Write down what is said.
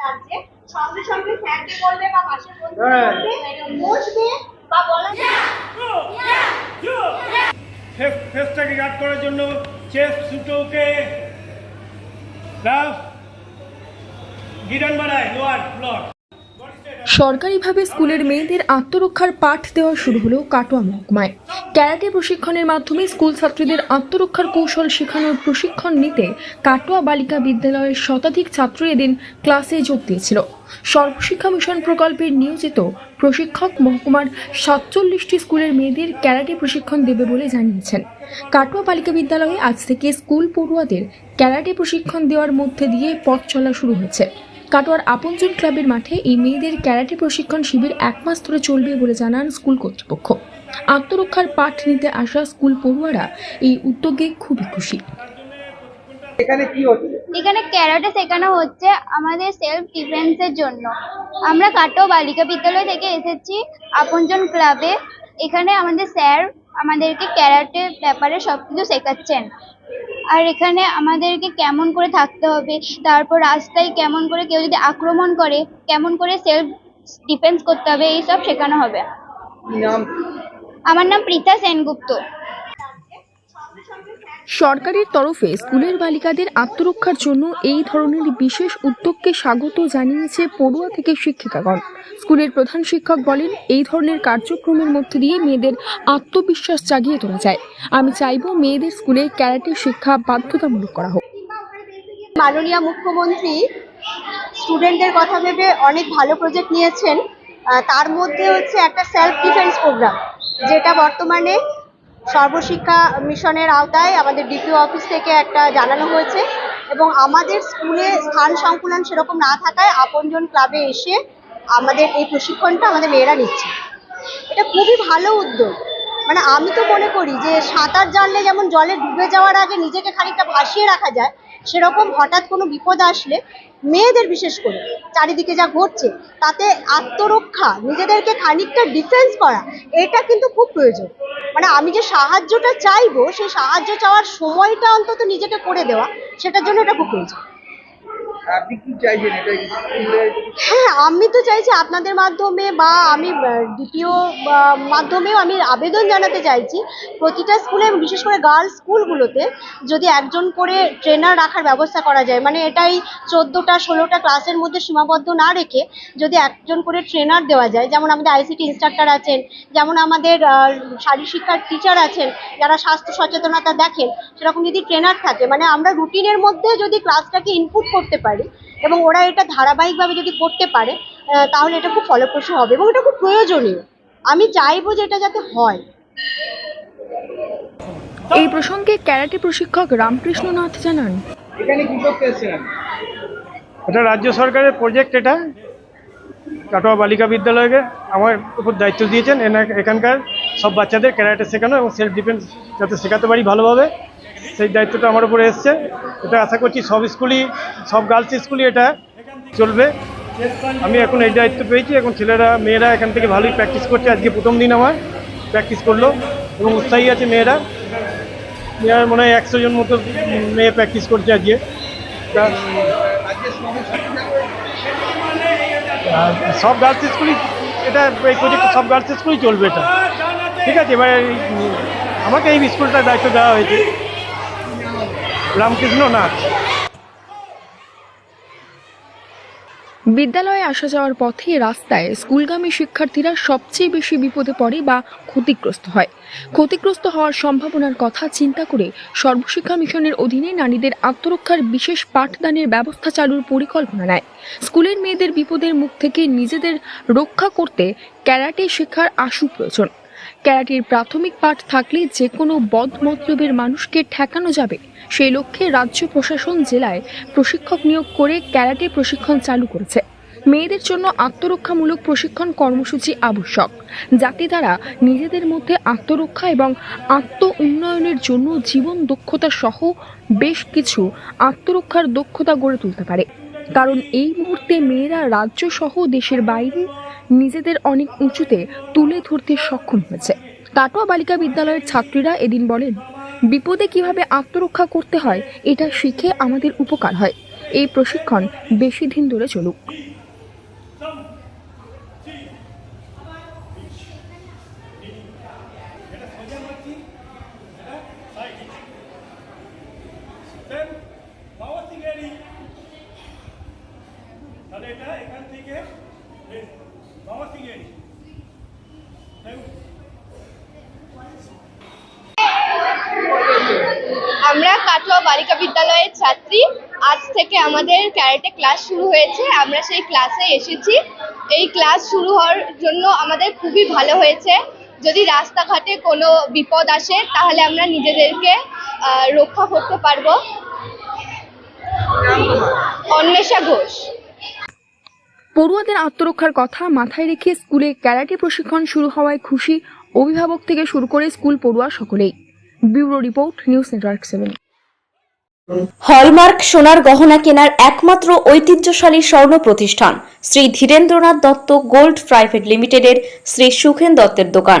লাগছে সঙ্গে সঙ্গে স্যারকে বলবে বা পাশের বন্ধুকে হ্যাঁ। বলবে বসবে বা বলা ফেসটাকে গার্ড করার জন্য চেস্ট সুটোকে রাফ গিরান বাড়ায় লোয়ার ব্লক সরকারিভাবে স্কুলের মেয়েদের আত্মরক্ষার পাঠ দেওয়া শুরু হলো কাটোয়া মহকুমায়। ক্যারাটে প্রশিক্ষণের মাধ্যমে স্কুল ছাত্রীদের আত্মরক্ষার কৌশল শেখানোর প্রশিক্ষণ নিতে কাটোয়া বালিকা বিদ্যালয়ের শতাধিক ছাত্র এদিন ক্লাসে যোগ দিয়েছিল। সর্বশিক্ষা মিশন প্রকল্পের নিয়োজিত প্রশিক্ষক মহকুমার সাতচল্লিশটি স্কুলের মেয়েদের ক্যারাটে প্রশিক্ষণ দেবে বলে জানিয়েছেন। কাটোয়া বালিকা বিদ্যালয়ে আজ থেকে স্কুল পড়ুয়াদের ক্যারাটে প্রশিক্ষণ দেওয়ার মধ্যে দিয়ে পথ চলা শুরু হয়েছে। কাটোয়ার আপনজন ক্লাবের মাঠে এই মেয়েদের ক্যারাটে প্রশিক্ষণ শিবির এক মাস ধরে চলবে বলে জানান স্কুল কর্তৃপক্ষ। আত্মরক্ষার পাঠ নিতে আসা স্কুল পড়ুয়ারা এই উদ্যোগে খুবই খুশি। এখানে কি হচ্ছে? এখানে ক্যারাটে শেখানো হচ্ছে আমাদের সেলফ ডিফেন্সের জন্য। আমরা কাটো বালিকা বিদ্যালয় থেকে এসেছি আপনজন ক্লাবে। এখানে আমাদের স্যার আমাদেরকে ক্যারাটের ব্যাপারে সব কিছু শেখাচ্ছেন। আর এখানে আমাদেরকে কেমন করে থাকতে হবে তারপর রাস্তায় কেমন করে কেউ যদি আক্রমণ করে কেমন করে সেলফ ডিফেন্স করতে হবে এইসব শেখানো হবে। নাম? আমার নাম প্রীতা সেনগুপ্ত। সরকারের তরফে স্কুলের বালিকাদের আত্মরক্ষার জন্য এই ধরনের বিশেষ উদ্যোগকে স্বাগত জানিয়েছে পড়ুয়া থেকে শিক্ষিকাগণ। স্কুলের প্রধান শিক্ষক বলেন, এই ধরনের কার্যক্রমের মধ্যে দিয়ে মেয়েদের আত্মবিশ্বাস জাগিয়ে তোলা যায়। আমি চাইব মেয়েদের স্কুলে ক্যারাটে শিক্ষা বাধ্যতামূলক করা হোক। মাননীয় মুখ্যমন্ত্রী স্টুডেন্টদের কথা ভেবে অনেক ভালো প্রজেক্ট নিয়েছেন। তার মধ্যে হচ্ছে একটা সেলফ ডিফেন্স প্রোগ্রাম যেটা বর্তমানে সর্বশিক্ষা মিশনের আওতায় আমাদের ডিপিও অফিস থেকে একটা জানানো হয়েছে এবং আমাদের স্কুলে স্থান সংকুলন সেরকম না থাকায় আপনজন ক্লাবে এসে আমাদের এই প্রশিক্ষণটা আমাদের মেয়েরা নিচ্ছে। এটা খুবই ভালো উদ্যোগ। মানে আমি তো মনে করি যে সাঁতার জানলে যেমন জলে ডুবে যাওয়ার আগে নিজেকে খানিকটা ভাসিয়ে রাখা যায় সেরকম হঠাৎ কোনো বিপদ আসলে মেয়েদের বিশেষ করে চারিদিকে যা ঘটছে, তাতে আত্মরক্ষা, নিজেদেরকে খানিকটা ডিফেন্স করা, এটা কিন্তু খুব প্রয়োজন। মানে আমি যে সাহায্যটা চাইব, সেই সাহায্য চাওয়ার সময়টা অন্তত নিজেকে করে দেওয়া, সেটার জন্য এটা খুব প্রয়োজন। হ্যাঁ আমি তো চাইছি আপনাদের মাধ্যমে বা আমি দ্বিতীয় মাধ্যমেও আমি আবেদন জানাতে চাইছি প্রতিটা স্কুলে, বিশেষ করে গার্লস স্কুলগুলোতে যদি একজন করে ট্রেনার রাখার ব্যবস্থা করা যায়। মানে এটাই চোদ্দোটা, ষোলোটা ক্লাসের মধ্যে সীমাবদ্ধ না রেখে যদি একজন করে ট্রেনার দেওয়া যায়, যেমন আমাদের আইসিটি ইনস্ট্রাক্টর আছেন, যেমন আমাদের শারীর শিক্ষার টিচার আছেন, যারা স্বাস্থ্য সচেতনতা দেখেন, সেরকম যদি ট্রেনার থাকে মানে আমরা রুটিনের মধ্যে যদি ক্লাসটাকে ইনপুট করতে পারি এবং ওরা এটা ধারাবাহিকভাবে যদি করতে পারে তাহলে এটা খুব ফলপ্রসূ হবে এবং এটা খুব প্রয়োজনীয়। আমি চাইব যে এটা যাতে হয়। এই প্রসঙ্গে ক্যারাটে প্রশিক্ষক রামকৃষ্ণনাথ জানান। এখানে কি করতে এসেছেন এটা রাজ্য সরকারের প্রজেক্ট এটা। কাটোয়া বালিকা বিদ্যালয়কে আমার উপর দায়িত্ব দিয়েছেন। এনা- এখানকার সব বাচ্চাদের ক্যারাটে শেখানো এবং সেলফ ডিফেন্স যাতে শেখাতে পারি ভালোভাবে। সেই দায়িত্বটা আমার উপরে এসছে। এটা আশা করছি সব স্কুলই, সব গার্লস স্কুলই এটা চলবে। আমি এখন এই দায়িত্ব পেয়েছি, এখন ছেলেরা, মেয়েরা এখান থেকে ভালোই প্র্যাকটিস করছে। আজকে প্রথম দিন আমার প্র্যাকটিস করল এবং উৎসাহী আছে মেয়েরা। মেয়েরা মনে হয় একশো জন মতো মেয়ে প্র্যাকটিস করছে আজকে। সব গার্লস স্কুলই এটা, এই প্রজেক্ট সব গার্লস স্কুলই চলবে এটা। ঠিক আছে, এবার আমাকে এই স্কুলটার দায়িত্ব দেওয়া হয়েছে। রামকৃষ্ণ নাথ। বিদ্যালয়ে আসা যাওয়ার পথে রাস্তায় স্কুলগামী শিক্ষার্থীরা সবচেয়ে বেশি বিপদে পড়ে বা ক্ষতিগ্রস্ত হয়। ক্ষতিগ্রস্ত হওয়ার সম্ভাবনার কথা চিন্তা করে সর্বশিক্ষা মিশনের অধীনে নারীদের আত্মরক্ষার বিশেষ পাঠদানের ব্যবস্থা চালুর পরিকল্পনা নেয়। স্কুলের মেয়েদের বিপদের মুখ থেকে নিজেদের রক্ষা করতে ক্যারাটে শেখার আশু প্রয়োজন। ক্যারাটের প্রাথমিক পাঠ থাকলে যে কোনো বদমতলবের মানুষকে ঠেকানো যাবে। সেই লক্ষ্যে রাজ্য প্রশাসন জেলায় প্রশিক্ষক নিয়োগ করে ক্যারাটে প্রশিক্ষণ চালু করেছে। মেয়েদের জন্য আত্মরক্ষামূলক প্রশিক্ষণ কর্মসূচি আবশ্যক, যাতে তারা নিজেদের মধ্যে আত্মরক্ষা এবং আত্ম উন্নয়নের জন্য জীবন দক্ষতা সহ বেশ কিছু আত্মরক্ষার দক্ষতা গড়ে তুলতে পারে। কারণ এই মুহূর্তে মেয়েরা রাজ্য সহ দেশের বাইরে নিজেদের অনেক উঁচুতে তুলে ধরতে সক্ষম হয়েছে। কাটোয়া বালিকা বিদ্যালয়ের ছাত্রীরা এদিন বলেন, বিপদে কীভাবে আত্মরক্ষা করতে হয়, এটা শিখে আমাদের উপকার হয়। এই প্রশিক্ষণ বেশি দিন ধরে চলুক। তাহলে এটা এখান থেকে বাবা থেকে আমরা কাটোয়া বালিকা বিদ্যালয়ের ছাত্রী। আজ থেকে আমাদের ক্যারেটে ক্লাস শুরু হয়েছে। আমরা সেই ক্লাসে এসেছি। এই ক্লাস শুরু হওয়ার জন্য আমাদের খুবই ভালো হয়েছে। যদি রাস্তাঘাটে কোনো বিপদ আসে তাহলে আমরা নিজেদেরকে রক্ষা করতে পারব। অন্বেষা ঘোষ। পড়ুয়াদের আত্মরক্ষার কথা মাথায় রেখে স্কুলে ক্যারাটে প্রশিক্ষণ শুরু হওয়ায় খুশি অভিভাবক থেকে শুরু করে স্কুল পড়ুয়া সকলেই। Bureau report, news network seven. Hallmark সোনার গহনা কেনার একমাত্র ঐতিহ্যশালী স্বর্ণ প্রতিষ্ঠান শ্রী ধীরেন্দ্রনাথ দত্ত গোল্ড প্রাইভেট লিমিটেডের শ্রী সুখেন দত্তের দোকান।